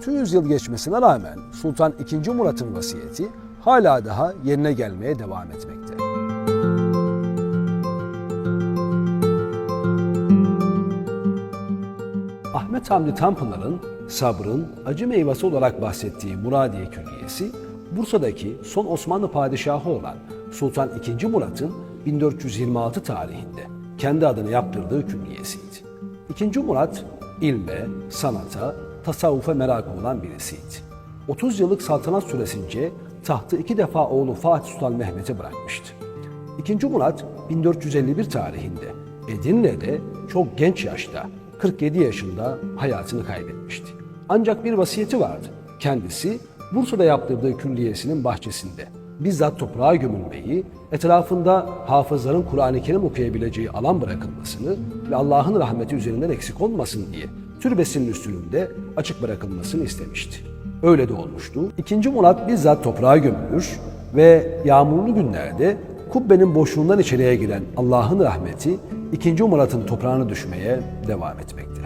600 yıl geçmesine rağmen Sultan II. Murat'ın vasiyeti hala daha yerine gelmeye devam etmekte. Ahmet Hamdi Tanpınar'ın sabrın acı meyvesi olarak bahsettiği Muradiye Külliyesi, Bursa'daki son Osmanlı padişahı olan Sultan II. Murat'ın 1426 tarihinde kendi adını yaptırdığı külliyesiydi. II. Murat ilme, sanata, tasavvufa merakı olan birisiydi. 30 yıllık saltanat süresince tahtı iki defa oğlu Fatih Sultan Mehmet'e bırakmıştı. İkinci Murat 1451 tarihinde Edirne'de çok genç yaşta 47 yaşında hayatını kaybetmişti. Ancak bir vasiyeti vardı. Kendisi Bursa'da yaptırdığı külliyesinin bahçesinde bizzat toprağa gömülmeyi, etrafında hafızların Kur'an-ı Kerim okuyabileceği alan bırakılmasını ve Allah'ın rahmeti üzerinden eksik olmasın diye türbesinin üstünde açık bırakılmasını istemişti. Öyle de olmuştu. İkinci Murat bizzat toprağa gömülür ve yağmurlu günlerde kubbenin boşluğundan içeriye giren Allah'ın rahmeti ikinci Murat'ın toprağına düşmeye devam etmekte.